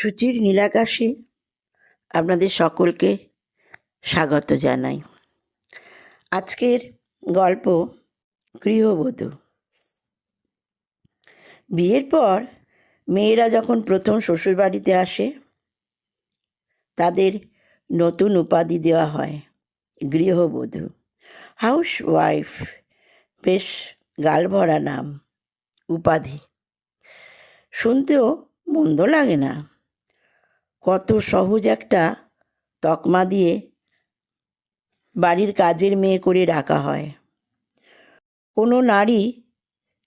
সুচির নীলাকাশে আপনাদের সকলকে স্বাগত জানাই। আজকের গল্প গৃহবধূ। বিয়ের পর মেয়েরা যখন প্রথম শ্বশুরবাড়িতে আসে, তাদের নতুন উপাধি দেওয়া হয় গৃহবধূ। হাউস ওয়াইফ বেশ গালভরা নাম, উপাধি। শুনতেও মন্দ লাগে না। কত সহজ একটা তকমা দিয়ে বাড়ির কাজের মেয়ে করে রাখা হয়। কোনো নারী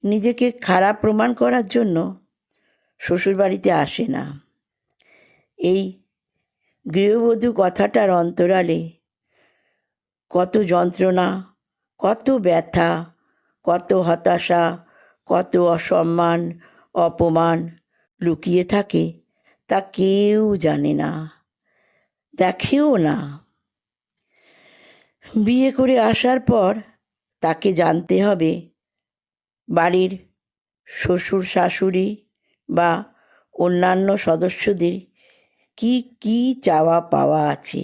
নিজেকে খারাপ প্রমাণ করার জন্য শ্বশুরবাড়িতে আসে না। এই গৃহবধূ কথাটার অন্তরালে কত যন্ত্রণা, কত ব্যথা, কত হতাশা, কত অসম্মান, অপমান লুকিয়ে থাকে তা কেউ জানে না, দেখেও না। বিয়ে করে আসার পর তাকে জানতে হবে বাড়ির শ্বশুর, শাশুড়ি বা অন্যান্য সদস্যদের কি কি চাওয়া পাওয়া আছে,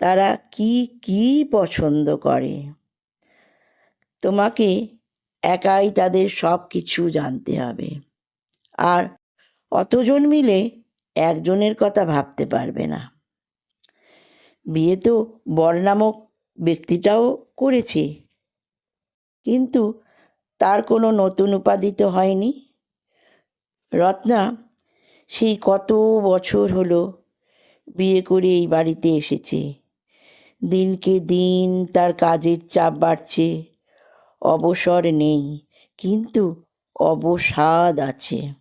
তারা কি কি পছন্দ করে। তোমাকে একাই তাদের সব কিছু জানতে হবে। আর অতজন মিলে একজনের কথা ভাবতে পারবে না। বিয়ে তো বর নামক ব্যক্তিটাও করেছে। কিন্তু তার কোনো নতুন উপাধি তো হয়নি। রত্না সেই কত বছর হলো বিয়ে করে এই বাড়িতে এসেছে। দিনকে দিন তার কাজের চাপ বাড়ছে। অবসর নেই, কিন্তু অবসাদ আছে।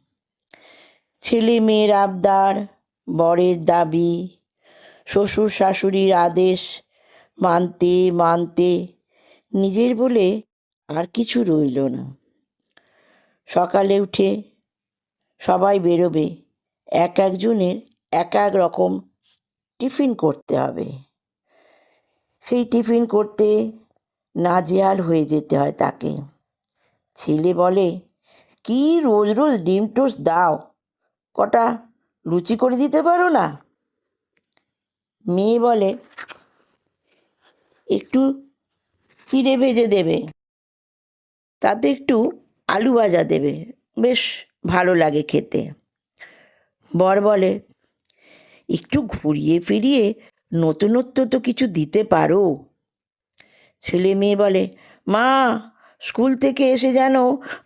ছেলে মেয়ের আবদার, বরের দাবি, শ্বশুর শাশুড়ির আদেশ, মানতে মানতে, নিজের বলে আর কিছু রইল না। সকালে উঠে সবাই বেরোবে, এক একজনের এক এক রকম টিফিন করতে হবে। সেই টিফিন করতে নাজেহাল হয়ে যেতে হয় তাকে। ছেলে বলে, কি রোজ রোজ ডিম টোস্ট দাও? কটা লুচি করে দিতে পারো না? মেয়ে বলে, একটু চিড়ে ভেজে দেবে। তাতে একটু আলু ভাজা দেবে। বেশ ভালো লাগে খেতে। বর বলে, একটু ঘুরিয়ে ফিরিয়ে নতুনত্ব তো কিছু দিতে পারো। ছেলে মেয়ে বলে, মা, স্কুল থেকে এসে যেন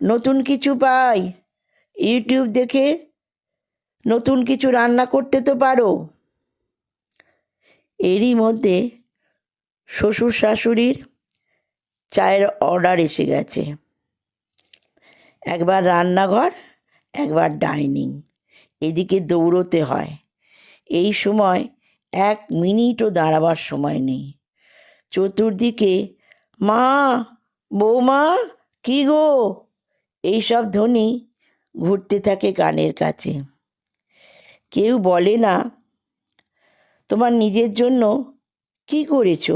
নতুন কিছু পাই। ইউটিউব দেখে নতুন কিছু রান্না করতে তো পারো। এরই মধ্যে শ্বশুর শাশুড়ির চায়ের অর্ডার এসে গেছে। একবার রান্নাঘর, একবার ডাইনিং, এদিকে দৌড়তে হয়। এই সময় এক মিনিটও দাঁড়াবার সময় নেই। চতুর্দিকে, মা, বৌমা, কি গো? এইসব ধ্বনি ঘুরতে থাকে কানের কাছে। কেউ বলে না, তোমার নিজের জন্য কি করেছ?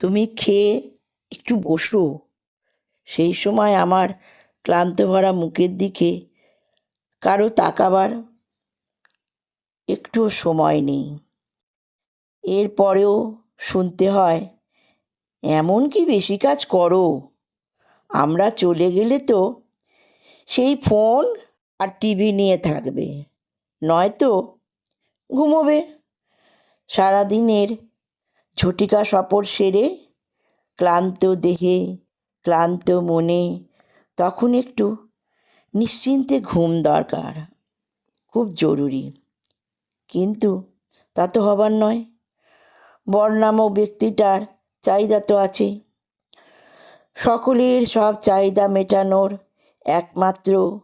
তুমি খেয়ে একটু বসো। সেই সময় আমার ক্লান্ত ভরা মুখের দিকে কারও তাকাবার একটুও সময় নেই। এরপরেও শুনতে হয়, এমন কি বেশি কাজ করো? আমরা চলে গেলে তো সেই ফোন আর টিভি নিয়ে থাকবে। নয়তো ঘুমোবে। সারাদিনের ঝটিকা সফর সেরে ক্লান্ত দেহে, ক্লান্ত মনে, তখন একটু নিশ্চিন্তে ঘুম দরকার। খুব জরুরি। কিন্তু তা তো হবার নয়। বর নামক ব্যক্তিটার চাহিদা তো আছে। সকলের সব চাহিদা মেটানোর একমাত্র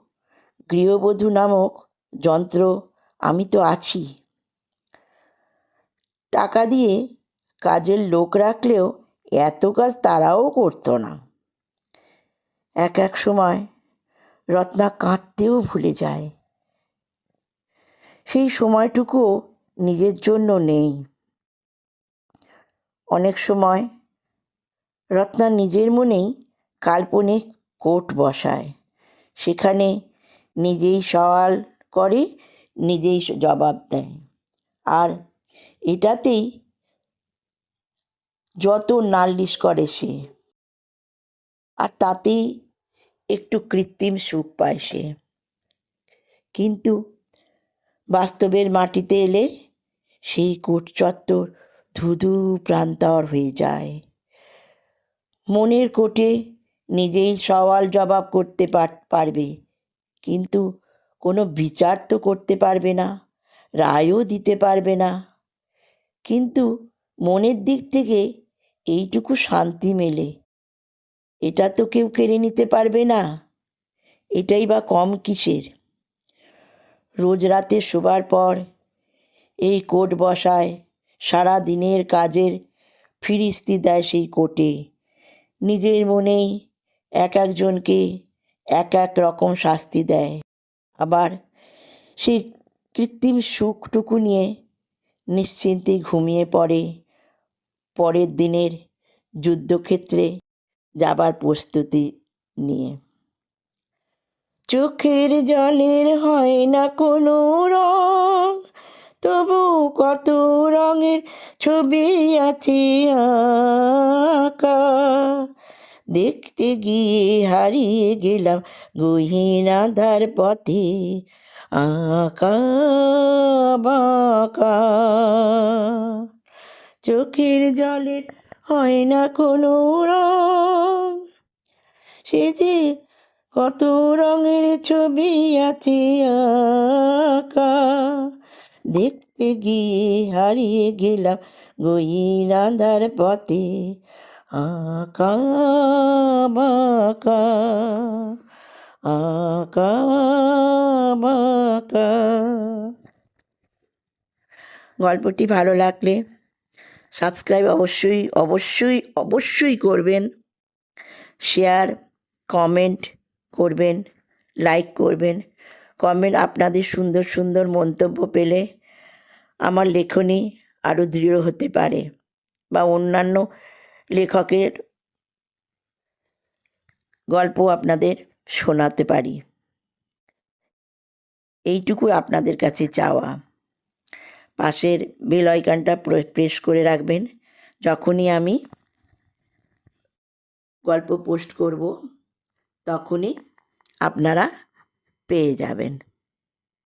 গৃহবধূ নামক যন্ত্র, আমি তো আছি। টাকা দিয়ে কাজের লোক রাখলেও এত কাজ তারাও করতো না। এক এক সময় রত্না কাঁদতেও ভুলে যায়। সেই সময়টুকুও নিজের জন্য নেই। অনেক সময় রত্না নিজের মনেই কাল্পনিক কোর্ট বসায়। সেখানে নিজেই সওয়াল করে নিজেই জবাব দেয়। আর এটাতেই যত নালিশ করে সে, আর তাতেই একটু কৃত্রিম সুখ পায় সে। কিন্তু বাস্তবের মাটিতে এলে সেই কোট চত্বর ধুধু প্রান্তর হয়ে যায়। মনের কোটে নিজেই সওয়াল জবাব করতে পারবে, কিন্তু কোনো বিচার তো করতে পারবে না, রায়ও দিতে পারবে না। কিন্তু মনের দিক থেকে এইটুকু শান্তি মেলে। এটা তো কেউ কেড়ে নিতে পারবে না। এটাই বা কম কিসের? রোজ রাতে শোবার পর এই কোট বসায়, সারা দিনের কাজের ফিরিস্তি দেয় সেই কোটে। নিজের মনেই এক একজনকে এক এক রকম শাস্তি দেয়। আবার সেই কৃত্রিম সুখটুকু নিয়ে নিশ্চিন্তে ঘুমিয়ে পড়ে। পরের দিনের যুদ্ধক্ষেত্রে যাবার প্রস্তুতি নিয়ে। চোখের জলের হয় না কোনো রং, তবু কত রঙের ছবি আছে আঁকা। দেখতে গিয়ে হারিয়ে গেলাম গহীনাধার পথে। আঁকা বাঁকা। চোখের জলের হয় না কোনো রং। সে যে কত রঙের ছবি আছে আঁকা। দেখতে গিয়ে হারিয়ে গেলাম গহীনাধার পথে। আঁকা আঁকা গল্পটি ভালো লাগলে সাবস্ক্রাইব অবশ্যই অবশ্যই অবশ্যই করবেন। শেয়ার, কমেন্ট করবেন, লাইক করবেন। কমেন্ট আপনাদের সুন্দর সুন্দর মন্তব্য পেলে আমার লেখনী আরও দৃঢ় হতে পারে বা অন্যান্য লেখকের গল্প আপনাদের শোনাতে পারি। এইটুকু আপনাদের কাছে চাওয়া। পাশের বেল প্রেস করে রাখবেন। যখনই আমি গল্প পোস্ট করব, তখনই আপনারা পেয়ে যাবেন।